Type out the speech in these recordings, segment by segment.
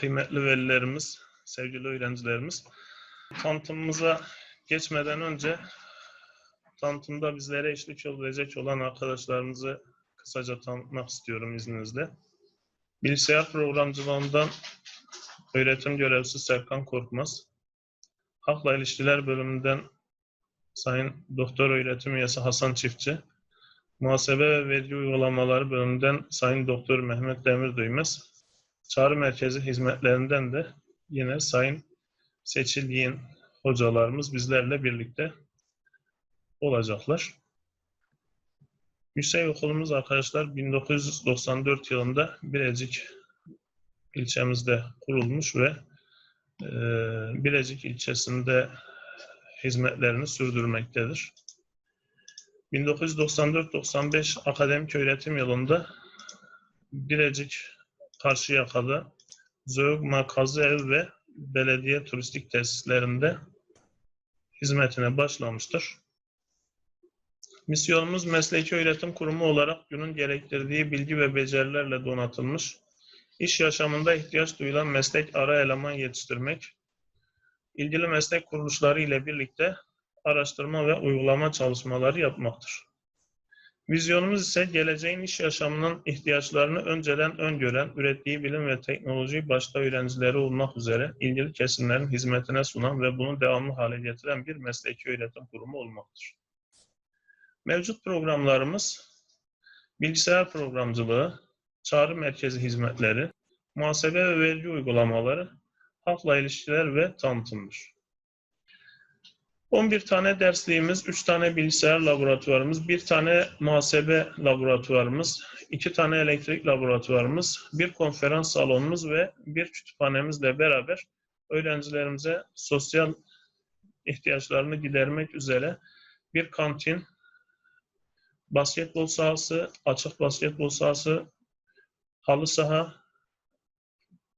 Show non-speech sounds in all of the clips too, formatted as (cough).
kıymetli velilerimiz, sevgili öğrencilerimiz. Tanıtımımıza geçmeden önce tanıtımda bizlere eşlik olacak olan arkadaşlarımızı kısaca tanıtmak istiyorum izninizle. Bilgisayar programcılığından öğretim görevlisi Serkan Korkmaz, Halkla İlişkiler bölümünden Sayın Doktor Öğretim Üyesi Hasan Çiftçi, Muhasebe ve Vergi Uygulamaları bölümünden Sayın Doktor Mehmet Demir Duymaz, Çağrı Merkezi hizmetlerinden de yine Sayın Seçil Yiğin hocalarımız bizlerle birlikte olacaklar. Yüksek okulumuz arkadaşlar 1994 yılında Bilecik ilçemizde kurulmuş ve e, Bilecik ilçesinde hizmetlerini sürdürmektedir. 1994-95 akademik öğretim yılında Bilecik Karşıyaka'da Zöğma Kazı Ev ve Belediye Turistik Tesislerinde hizmetine başlamıştır. Misyonumuz mesleki öğretim kurumu olarak günün gerektirdiği bilgi ve becerilerle donatılmış, iş yaşamında ihtiyaç duyulan meslek ara eleman yetiştirmek, ilgili meslek kuruluşları ile birlikte araştırma ve uygulama çalışmaları yapmaktır. Vizyonumuz ise geleceğin iş yaşamının ihtiyaçlarını önceden öngören, ürettiği bilim ve teknolojiyi başta öğrencileri olmak üzere ilgili kesimlerin hizmetine sunan ve bunu devamlı hale getiren bir mesleki öğretim kurumu olmaktır. Mevcut programlarımız bilgisayar programcılığı, çağrı merkezi hizmetleri, muhasebe ve vergi uygulamaları, halkla ilişkiler ve tanıtımdır. 11 tane dersliğimiz, 3 tane bilgisayar laboratuvarımız, 1 tane muhasebe laboratuvarımız, 2 tane elektrik laboratuvarımız, 1 konferans salonumuz ve 1 kütüphanemizle beraber öğrencilerimize sosyal ihtiyaçlarını gidermek üzere bir kantin, basketbol sahası, açık basketbol sahası, halı saha,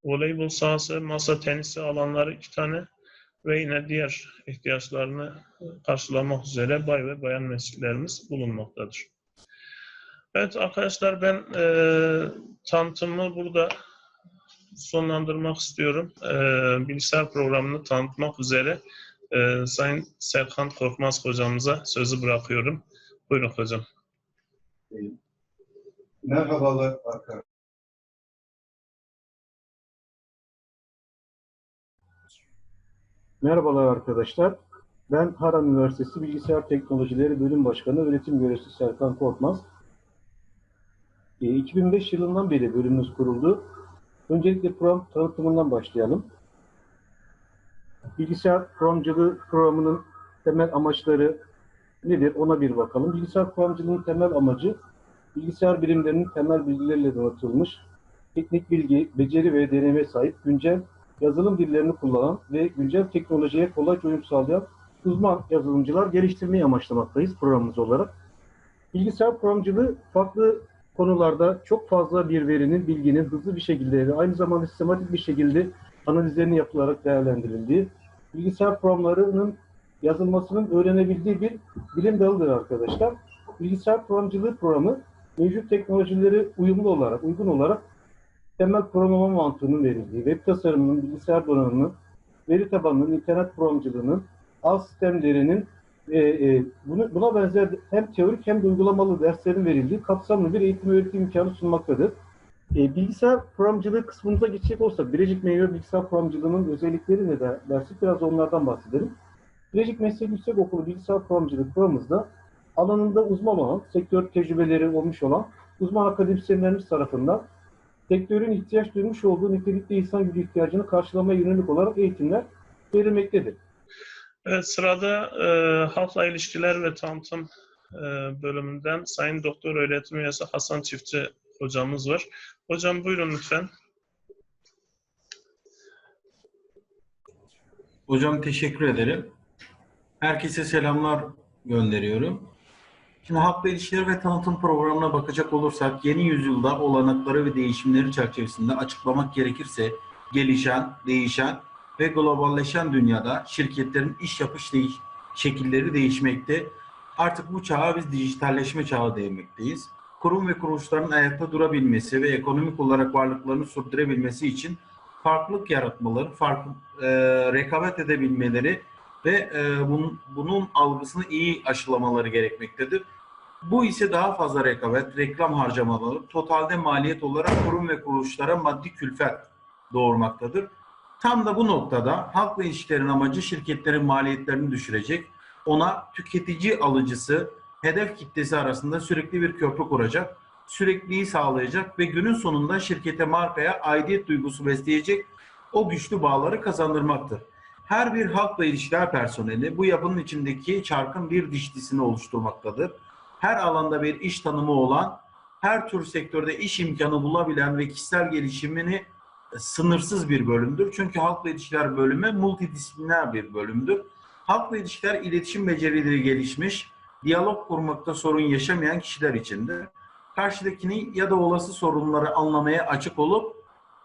voleybol sahası, masa tenisi alanları iki tane ve yine diğer ihtiyaçlarını karşılamak üzere bay ve bayan mesleklerimiz bulunmaktadır. Evet arkadaşlar ben e, tanıtımı burada sonlandırmak istiyorum. E, bilgisayar programını tanıtmak üzere e, Sayın Serkan Korkmaz hocamıza sözü bırakıyorum. Buyurun hocam. Merhabalar arkadaşlar. Merhabalar arkadaşlar. Ben Haran Üniversitesi Bilgisayar Teknolojileri Bölüm Başkanı Öğretim Görevlisi Serkan Korkmaz. E, 2005 yılından beri bölümümüz kuruldu. Öncelikle program tanıtımından başlayalım. Bilgisayar programcılığı programının temel amaçları nedir ona bir bakalım. Bilgisayar programcılığının temel amacı bilgisayar bilimlerinin temel bilgileriyle donatılmış teknik bilgi, beceri ve deneyime sahip güncel yazılım dillerini kullanan ve güncel teknolojiye kolayca uyum sağlayan uzman yazılımcılar geliştirmeyi amaçlamaktayız programımız olarak. Bilgisayar programcılığı farklı konularda çok fazla bir verinin, bilginin hızlı bir şekilde ve aynı zamanda sistematik bir şekilde analizlerinin yapılarak değerlendirildiği, bilgisayar programlarının yazılmasının öğrenebildiği bir bilim dalıdır arkadaşlar. Bilgisayar programcılığı programı mevcut teknolojileri uyumlu olarak, uygun olarak temel programlama mantığının verildiği, web tasarımının, bilgisayar donanımının, veri tabanının, internet programcılığının, ağ sistemlerinin e, e, bunu, buna benzer hem teorik hem de uygulamalı derslerin verildiği kapsamlı bir eğitim öğretim imkanı sunmaktadır. E, bilgisayar programcılığı kısmımıza geçecek olsak, Bilecik Meyve Bilgisayar Programcılığı'nın özellikleri ne de dersek biraz onlardan bahsedelim. Bilecik Meslek Yüksek Okulu Bilgisayar Programcılığı programımızda alanında uzman olan, sektör tecrübeleri olmuş olan uzman akademisyenlerimiz tarafından sektörün ihtiyaç duymuş olduğu nitelikli insan gücü ihtiyacını karşılamaya yönelik olarak eğitimler verilmektedir. Evet, sırada e, halkla ilişkiler ve tanıtım e, bölümünden Sayın Doktor Öğretim Üyesi Hasan Çiftçi hocamız var. Hocam buyurun lütfen. Hocam teşekkür ederim. Herkese selamlar gönderiyorum. Şimdi halkla ilişkiler ve tanıtım programına bakacak olursak yeni yüzyılda olanakları ve değişimleri çerçevesinde açıklamak gerekirse gelişen, değişen ve globalleşen dünyada şirketlerin iş yapış değiş şekilleri değişmekte. Artık bu çağa biz dijitalleşme çağı demekteyiz. Kurum ve kuruluşların ayakta durabilmesi ve ekonomik olarak varlıklarını sürdürebilmesi için farklılık yaratmaları, farklı e, rekabet edebilmeleri ve e, bunun, bunun algısını iyi aşılamaları gerekmektedir. Bu ise daha fazla rekabet, reklam harcamaları, totalde maliyet olarak kurum ve kuruluşlara maddi külfet doğurmaktadır. Tam da bu noktada halkla ilişkilerin amacı şirketlerin maliyetlerini düşürecek, ona tüketici alıcısı, hedef kitlesi arasında sürekli bir köprü kuracak, sürekliliği sağlayacak ve günün sonunda şirkete markaya aidiyet duygusu besleyecek o güçlü bağları kazandırmaktır. Her bir halkla ilişkiler personeli bu yapının içindeki çarkın bir dişlisini oluşturmaktadır. Her alanda bir iş tanımı olan, her tür sektörde iş imkanı bulabilen ve kişisel gelişimini sınırsız bir bölümdür. Çünkü halkla ilişkiler bölümü multidisipliner bir bölümdür. Halkla ilişkiler iletişim becerileri gelişmiş, diyalog kurmakta sorun yaşamayan kişiler içindir. Karşıdakini ya da olası sorunları anlamaya açık olup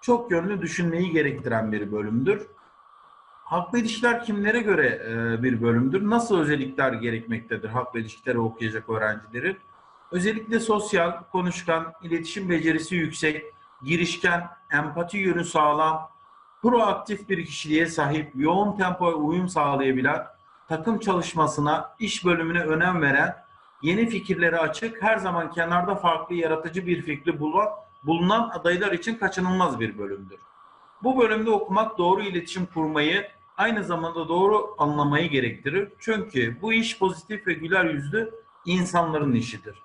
çok yönlü düşünmeyi gerektiren bir bölümdür. Halkla ilişkiler kimlere göre e, bir bölümdür? Nasıl özellikler gerekmektedir halkla ilişkileri okuyacak öğrencilerin? Özellikle sosyal, konuşkan, iletişim becerisi yüksek, girişken, empati yönü sağlam, proaktif bir kişiliğe sahip, yoğun tempoya uyum sağlayabilen, takım çalışmasına, iş bölümüne önem veren, yeni fikirlere açık, her zaman kenarda farklı yaratıcı bir fikri bulan, bulunan adaylar için kaçınılmaz bir bölümdür. Bu bölümde okumak doğru iletişim kurmayı, aynı zamanda doğru anlamayı gerektirir. Çünkü bu iş pozitif ve güler yüzlü insanların işidir.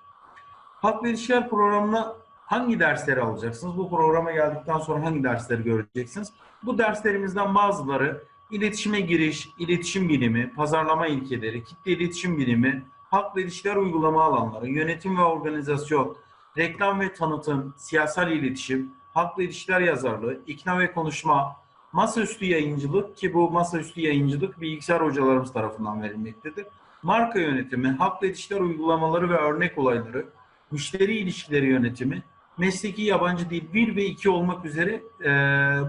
Halkla ilişkiler programına hangi dersleri alacaksınız? Bu programa geldikten sonra hangi dersleri göreceksiniz? Bu derslerimizden bazıları iletişime giriş, iletişim bilimi, pazarlama ilkeleri, kitle iletişim bilimi, halkla ilişkiler uygulama alanları, yönetim ve organizasyon, reklam ve tanıtım, siyasal iletişim, halkla ilişkiler yazarlığı, ikna ve konuşma, masaüstü yayıncılık ki bu masaüstü yayıncılık bilgisayar hocalarımız tarafından verilmektedir. Marka yönetimi, halkla ilişkiler uygulamaları ve örnek olayları, müşteri ilişkileri yönetimi, mesleki yabancı dil 1 ve 2 olmak üzere e,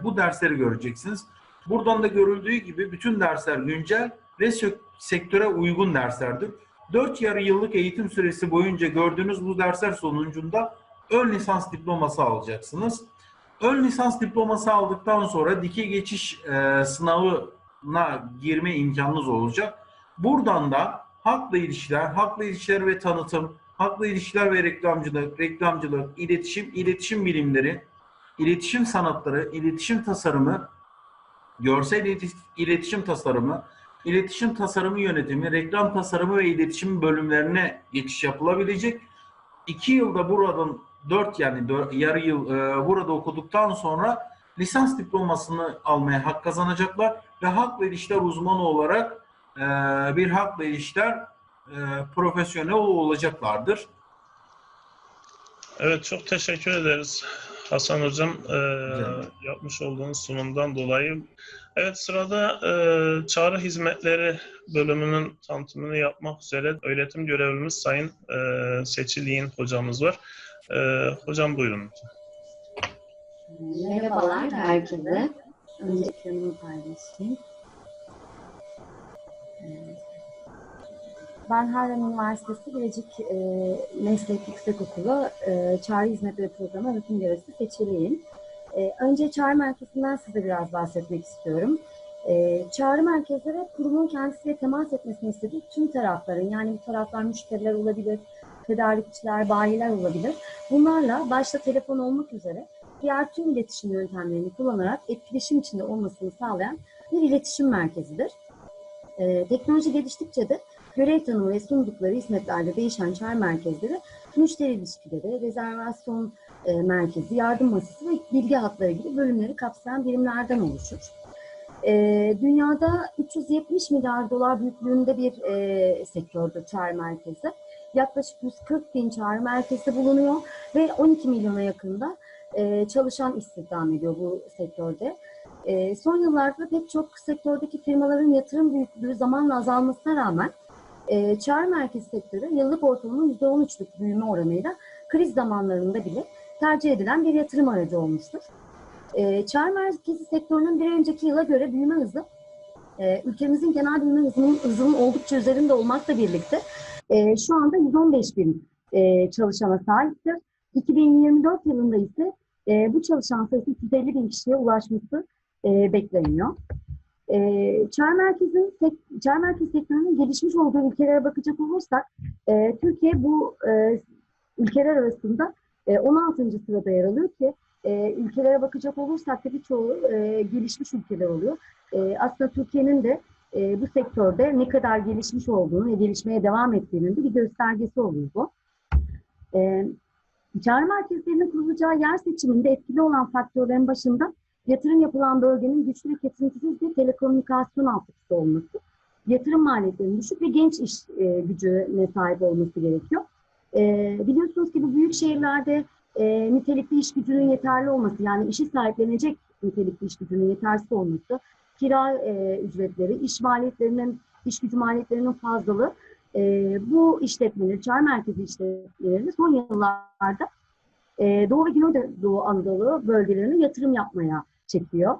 bu dersleri göreceksiniz. Buradan da görüldüğü gibi bütün dersler güncel ve sektöre uygun derslerdir. 4 yarı yıllık eğitim süresi boyunca gördüğünüz bu dersler sonucunda ön lisans diploması alacaksınız. Ön lisans diploması aldıktan sonra dikey geçiş e, sınavına girme imkanınız olacak. Buradan da halkla ilişkiler, halkla ilişkiler ve tanıtım, halkla ilişkiler ve reklamcılık, reklamcılık, iletişim, iletişim bilimleri, iletişim sanatları, iletişim tasarımı, görsel ileti- iletişim tasarımı, iletişim tasarımı yönetimi, reklam tasarımı ve iletişim bölümlerine geçiş yapılabilecek. İki yılda buradan dört yani dör- yarı yıl e, burada okuduktan sonra lisans diplomasını almaya hak kazanacaklar ve halkla ilişkiler uzmanı olarak e, bir halkla ilişkiler e, profesyonel olacaklardır. Evet çok teşekkür ederiz Hasan Hocam e, yapmış olduğunuz sunumdan dolayı. Evet sırada e, çağrı hizmetleri bölümünün tanıtımını yapmak üzere öğretim görevlimiz Sayın e, Seçil Yiğin hocamız var. E, hocam buyurun. Merhabalar herkese. Önce ekranımı paylaşayım. Evet. Ben Harran Üniversitesi Bilecik e, Meslek Yüksekokulu e, Çağrı Hizmetleri Programı öğretim görevlisi seçiliyim. E, önce çağrı merkezinden size biraz bahsetmek istiyorum. E, çağrı merkezleri kurumun kendisiyle temas etmesini istediği tüm tarafların yani bu taraflar müşteriler olabilir, tedarikçiler, bayiler olabilir. Bunlarla başta telefon olmak üzere diğer tüm iletişim yöntemlerini kullanarak etkileşim içinde olmasını sağlayan bir iletişim merkezidir. Ee, teknoloji geliştikçe de görev tanımı ve sundukları hizmetlerde değişen çağrı merkezleri, müşteri ilişkileri, rezervasyon e, merkezi, yardım masası ve bilgi hatları gibi bölümleri kapsayan birimlerden oluşur. Ee, dünyada 370 milyar dolar büyüklüğünde bir e, sektördür çağrı merkezi. Yaklaşık 140 bin çağrı merkezi bulunuyor ve 12 milyona yakında e, çalışan istihdam ediyor bu sektörde. E, son yıllarda pek çok sektördeki firmaların yatırım büyüklüğü zamanla azalmasına rağmen e, çağrı merkezi sektörü yıllık ortalama %13'lük büyüme oranıyla kriz zamanlarında bile tercih edilen bir yatırım aracı olmuştur. E, çağrı merkezi sektörünün bir önceki yıla göre büyüme hızı e, ülkemizin genel büyüme hızının, hızının oldukça üzerinde olmakla birlikte e, şu anda 115 bin e, çalışana sahiptir. 2024 yılında ise e, bu çalışan sayısı 350 bin kişiye ulaşması e, bekleniyor. E, çağrı merkezin sek- çağrı merkezi sektörünün gelişmiş olduğu ülkelere bakacak olursak e, Türkiye bu e, ülkeler arasında e, 16. sırada yer alıyor ki e, ülkelere bakacak olursak da birçoğu e, gelişmiş ülkeler oluyor. E, aslında Türkiye'nin de e, bu sektörde ne kadar gelişmiş olduğunu ve gelişmeye devam ettiğinin de bir göstergesi oluyor bu. E, çağrı merkezlerinin kurulacağı yer seçiminde etkili olan faktörlerin başında yatırım yapılan bölgenin güçlü ve kesintisiz bir telekomünikasyon altyapısı olması, yatırım maliyetlerinin düşük ve genç iş e, gücüne sahip olması gerekiyor. E, biliyorsunuz ki bu büyük şehirlerde e, nitelikli iş gücünün yeterli olması, yani işi sahiplenecek nitelikli iş gücünün yetersiz olması, kira e, ücretleri, iş maliyetlerinin, iş gücü maliyetlerinin fazlalığı e, bu işletmeleri, çağrı merkezi işletmeleri son yıllarda e, Doğu ve Güneydoğu Anadolu bölgelerine yatırım yapmaya çekiyor.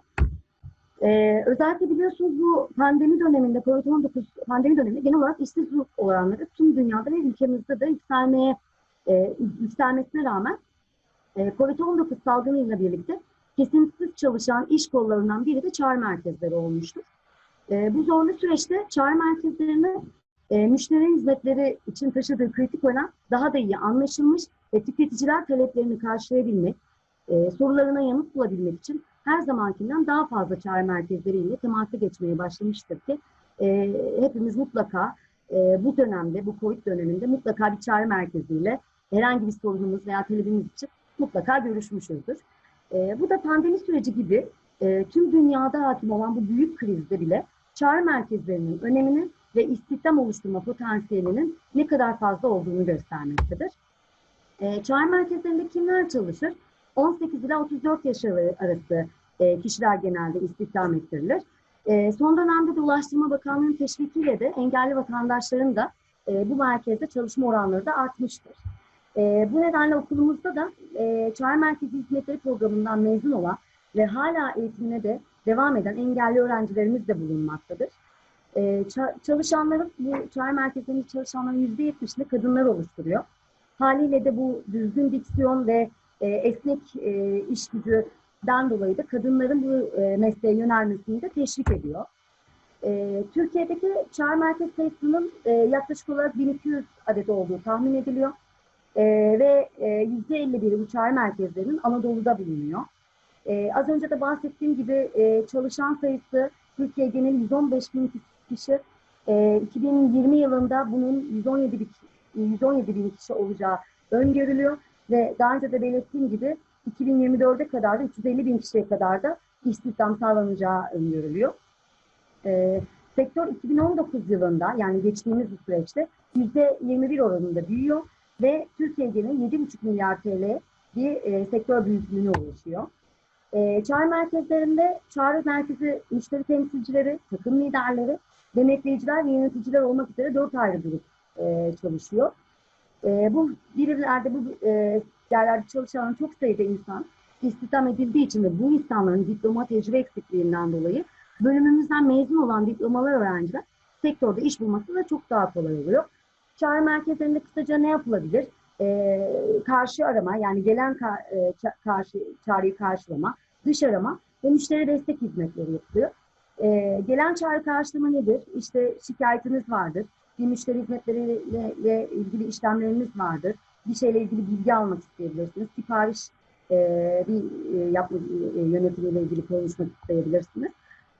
E, özellikle biliyorsunuz bu pandemi döneminde, COVID-19 pandemi döneminde genel olarak işsizlik oranları tüm dünyada ve ülkemizde de yükselmeye e, yükselmesine rağmen e, COVID-19 salgınıyla birlikte kesintisiz çalışan iş kollarından biri de çağrı merkezleri olmuştur. E, bu zorlu süreçte çağrı merkezlerine e, müşteri hizmetleri için taşıdığı kritik önem daha da iyi anlaşılmış ve tüketiciler taleplerini karşılayabilmek, e, sorularına yanıt bulabilmek için her zamankinden daha fazla çağrı merkezleriyle temasa geçmeye başlamıştır ki e, hepimiz mutlaka e, bu dönemde, bu COVID döneminde mutlaka bir çağrı merkeziyle herhangi bir sorunumuz veya talebimiz için mutlaka görüşmüşüzdür. E, bu da pandemi süreci gibi e, tüm dünyada hakim olan bu büyük krizde bile çağrı merkezlerinin önemini ve istihdam oluşturma potansiyelinin ne kadar fazla olduğunu göstermektedir. E, çağrı merkezlerinde kimler çalışır? 18 ila 34 yaş arası e, kişiler genelde istihdam ettirilir. E, son dönemde de Ulaştırma Bakanlığı'nın teşvikiyle de engelli vatandaşların da e, bu merkezde çalışma oranları da artmıştır. E, bu nedenle okulumuzda da e, Çağrı Merkezi Hizmetleri Programı'ndan mezun olan ve hala eğitimine de devam eden engelli öğrencilerimiz de bulunmaktadır. E, ça- çalışanların, bu çağrı merkezlerinde çalışanların %70'ini kadınlar oluşturuyor. Haliyle de bu düzgün diksiyon ve e, esnek e, iş gücüden dolayı da kadınların bu e, mesleğe yönelmesini de teşvik ediyor. E, Türkiye'deki çağrı merkez sayısının e, yaklaşık olarak 1200 adet olduğu tahmin ediliyor. E, ve e, %51'i bu çağrı merkezlerinin Anadolu'da bulunuyor. E, az önce de bahsettiğim gibi e, çalışan sayısı Türkiye geneli 115 bin kişi. E, 2020 yılında bunun 117 bin, 117 bin kişi olacağı öngörülüyor. Ve daha önce de belirttiğim gibi 2024'e kadar da 350 bin kişiye kadar da istihdam sağlanacağı öngörülüyor. E, sektör 2019 yılında yani geçtiğimiz bu süreçte %21 oranında büyüyor ve Türkiye geneli 7,5 milyar TL bir e, sektör büyüklüğüne ulaşıyor. E, çağrı merkezlerinde çağrı merkezi müşteri temsilcileri, takım liderleri, denetleyiciler ve yöneticiler olmak üzere dört ayrı grup e, çalışıyor. E, bu birimlerde, bu e, yerlerde çalışan çok sayıda insan istihdam edildiği için ve bu insanların diploma tecrübe eksikliğinden dolayı bölümümüzden mezun olan diplomalı öğrenciler sektörde iş bulması da çok daha kolay oluyor. Çağrı merkezlerinde kısaca ne yapılabilir? E, karşı arama yani gelen ka- e, karşı çağrıyı karşılama, dış arama ve müşteri destek hizmetleri yapılıyor. E, gelen çağrı karşılama nedir? İşte şikayetiniz vardır, bir müşteri hizmetleriyle ilgili işlemleriniz vardır, bir şeyle ilgili bilgi almak isteyebilirsiniz, sipariş e, bir e, yapma e, yönetimiyle ilgili konuşmak isteyebilirsiniz.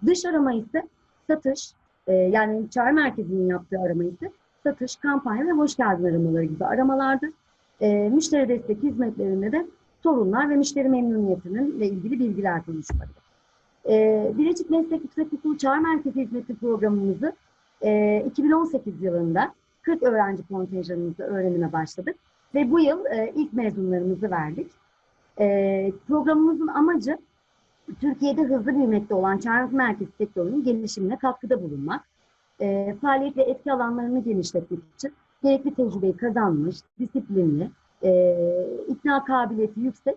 Dış arama ise satış, e, yani çağrı merkezinin yaptığı arama ise satış, kampanya ve hoş geldin aramaları gibi aramalardır. E, müşteri destek hizmetlerinde de sorunlar ve müşteri memnuniyetinin ile ilgili bilgiler konuşulabilir. E, Bilecik Meslek Yüksekokulu Çağrı Merkezi Hizmeti programımızı e, 2018 yılında 40 öğrenci kontenjanımızla öğrenime başladık ve bu yıl e, ilk mezunlarımızı verdik. E, programımızın amacı Türkiye'de hızlı büyümekte olan çağrı merkezi sektörünün gelişimine katkıda bulunmak, e, faaliyet ve etki alanlarını genişletmek için gerekli tecrübeyi kazanmış, disiplinli, e, ikna kabiliyeti yüksek,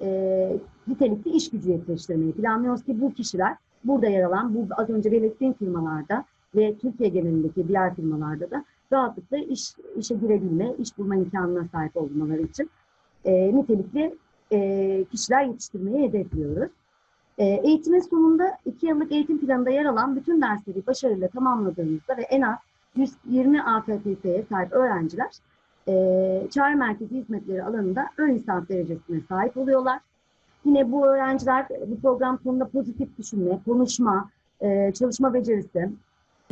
e, nitelikli iş gücü yetiştirmeyi planlıyoruz ki bu kişiler burada yer alan, bu az önce belirttiğim firmalarda ve Türkiye genelindeki diğer firmalarda da rahatlıkla iş, işe girebilme, iş bulma imkanına sahip olmaları için e, nitelikli e, kişiler yetiştirmeyi hedefliyoruz. E, eğitimin sonunda 2 yıllık eğitim planında yer alan bütün dersleri başarıyla tamamladığınızda ve en az 120 AFPS'ye sahip öğrenciler e, çağrı merkezi hizmetleri alanında ön lisans derecesine sahip oluyorlar. Yine bu öğrenciler bu program sonunda pozitif düşünme, konuşma, e, çalışma becerisi,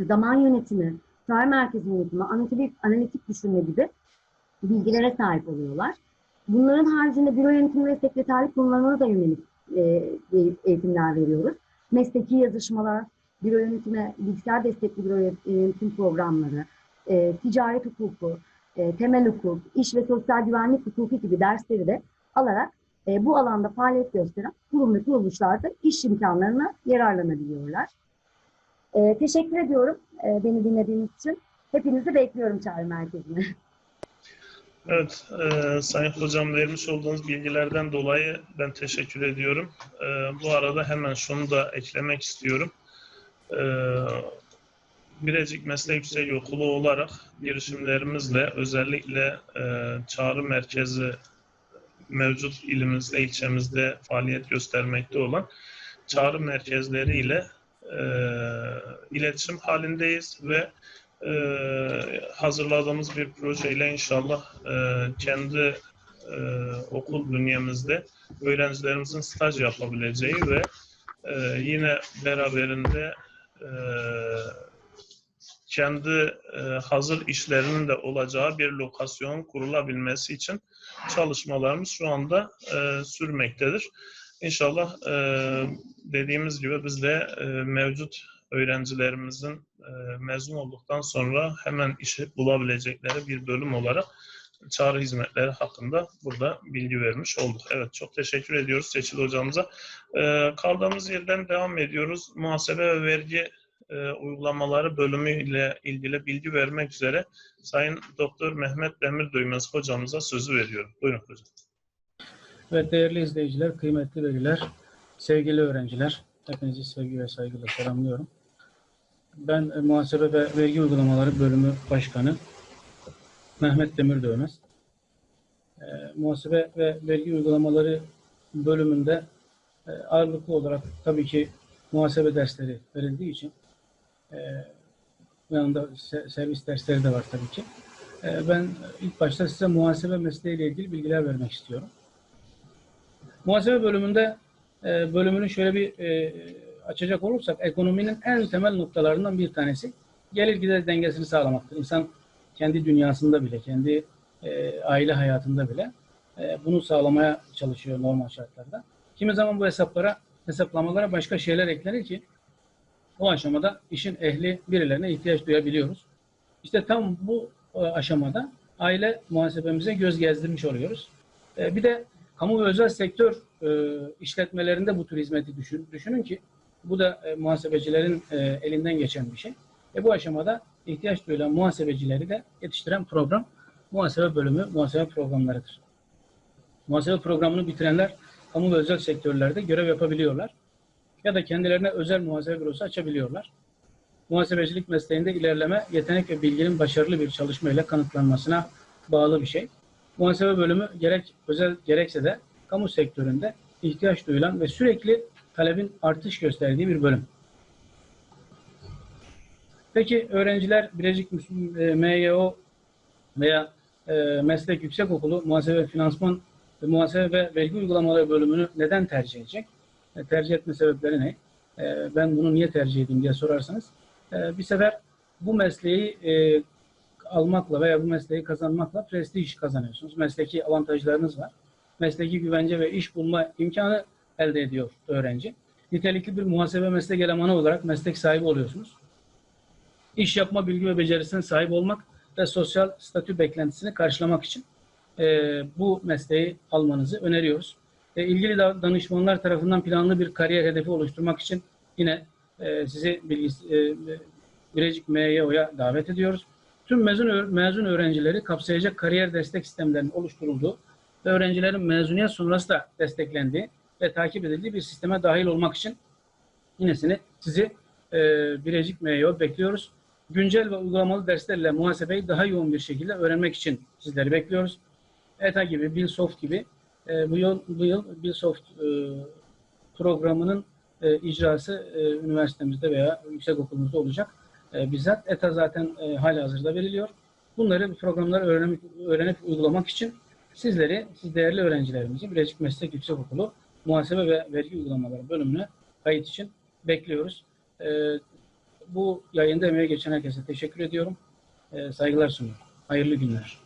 zaman yönetimi, çağrı merkezi yönetimi, analitik, analitik düşünme gibi bilgilere sahip oluyorlar. Bunların haricinde büro yönetimi ve sekreterlik konularına da yönelik e, eğitimler veriyoruz. Mesleki yazışmalar, büro yönetimi, bilgisayar destekli büro yönetim programları, e, ticaret hukuku, e, temel hukuk, iş ve sosyal güvenlik hukuku gibi dersleri de alarak e, bu alanda faaliyet gösteren kurum ve kuruluşlarda iş imkanlarına yararlanabiliyorlar. E, teşekkür ediyorum e, beni dinlediğiniz için. Hepinizi bekliyorum çağrı merkezine. (laughs) Evet, e, Sayın Hocam vermiş olduğunuz bilgilerden dolayı ben teşekkür ediyorum. E, bu arada hemen şunu da eklemek istiyorum. E, Birecik Meslek Yüksek Okulu olarak girişimlerimizle özellikle e, çağrı merkezi mevcut ilimizde, ilçemizde faaliyet göstermekte olan çağrı merkezleriyle e, iletişim halindeyiz ve e, hazırladığımız bir projeyle inşallah e, kendi e, okul bünyemizde öğrencilerimizin staj yapabileceği ve e, yine beraberinde e, kendi e, hazır işlerinin de olacağı bir lokasyon kurulabilmesi için çalışmalarımız şu anda e, sürmektedir. İnşallah e, dediğimiz gibi biz de e, mevcut öğrencilerimizin e, mezun olduktan sonra hemen işi bulabilecekleri bir bölüm olarak çağrı hizmetleri hakkında burada bilgi vermiş olduk. Evet çok teşekkür ediyoruz Seçil hocamıza. E, kaldığımız yerden devam ediyoruz. Muhasebe ve vergi e, uygulamaları bölümüyle ilgili bilgi vermek üzere Sayın Doktor Mehmet Demir Duymaz hocamıza sözü veriyorum. Buyurun hocam. Evet değerli izleyiciler, kıymetli veliler, sevgili öğrenciler, hepinizi sevgi ve saygıyla selamlıyorum. Ben e, Muhasebe ve Vergi Uygulamaları Bölümü Başkanı Mehmet Demir Dövmez. E, muhasebe ve Vergi Uygulamaları bölümünde e, ağırlıklı olarak tabii ki muhasebe dersleri verildiği için e, yanında se- servis dersleri de var tabii ki. E, ben ilk başta size muhasebe mesleğiyle ilgili bilgiler vermek istiyorum. Muhasebe bölümünde e, bölümünü şöyle bir e, açacak olursak ekonominin en temel noktalarından bir tanesi gelir gider dengesini sağlamaktır. İnsan kendi dünyasında bile, kendi e, aile hayatında bile e, bunu sağlamaya çalışıyor normal şartlarda. Kimi zaman bu hesaplara, hesaplamalara başka şeyler eklenir ki o aşamada işin ehli birilerine ihtiyaç duyabiliyoruz. İşte tam bu e, aşamada aile muhasebemize göz gezdirmiş oluyoruz. E, bir de kamu ve özel sektör e, işletmelerinde bu tür hizmeti düşün, düşünün ki bu da e, muhasebecilerin e, elinden geçen bir şey. Ve bu aşamada ihtiyaç duyulan muhasebecileri de yetiştiren program muhasebe bölümü, muhasebe programlarıdır. Muhasebe programını bitirenler kamu ve özel sektörlerde görev yapabiliyorlar. Ya da kendilerine özel muhasebe bürosu açabiliyorlar. Muhasebecilik mesleğinde ilerleme, yetenek ve bilginin başarılı bir çalışmayla kanıtlanmasına bağlı bir şey. Muhasebe bölümü gerek özel gerekse de kamu sektöründe ihtiyaç duyulan ve sürekli talebin artış gösterdiği bir bölüm. Peki öğrenciler Bilecik e, MYO veya e, Meslek Yüksekokulu Muhasebe Finansman ve Muhasebe ve Vergi Uygulamaları bölümünü neden tercih edecek? E, tercih etme sebepleri ne? E, ben bunu niye tercih edeyim diye sorarsanız e, bir sefer bu mesleği e, almakla veya bu mesleği kazanmakla prestij kazanıyorsunuz. Mesleki avantajlarınız var. Mesleki güvence ve iş bulma imkanı elde ediyor öğrenci. Nitelikli bir muhasebe meslek elemanı olarak meslek sahibi oluyorsunuz. İş yapma bilgi ve becerisine sahip olmak ve sosyal statü beklentisini karşılamak için e, bu mesleği almanızı öneriyoruz. E, ilgili da- danışmanlar tarafından planlı bir kariyer hedefi oluşturmak için yine e, sizi bilgis- e, MYO'ya davet ediyoruz. Tüm mezun, mezun öğrencileri kapsayacak kariyer destek sistemlerinin oluşturulduğu ve öğrencilerin mezuniyet sonrası da desteklendiği ve takip edildiği bir sisteme dahil olmak için yinesini sizi e, Birecik MYO bekliyoruz. Güncel ve uygulamalı derslerle muhasebeyi daha yoğun bir şekilde öğrenmek için sizleri bekliyoruz. ETA gibi, Billsoft gibi e, bu yıl, bu yıl Billsoft e, programının e, icrası e, üniversitemizde veya yüksekokulumuzda olacak. E, bizzat ETA zaten e, halihazırda veriliyor. Bunları bu programları öğrenip, öğrenip uygulamak için sizleri, siz değerli öğrencilerimizi Bilecik Meslek Yüksekokulu Muhasebe ve Vergi Uygulamaları bölümüne kayıt için bekliyoruz. E, bu yayında emeğe geçen herkese teşekkür ediyorum. E, saygılar sunuyorum. Hayırlı günler.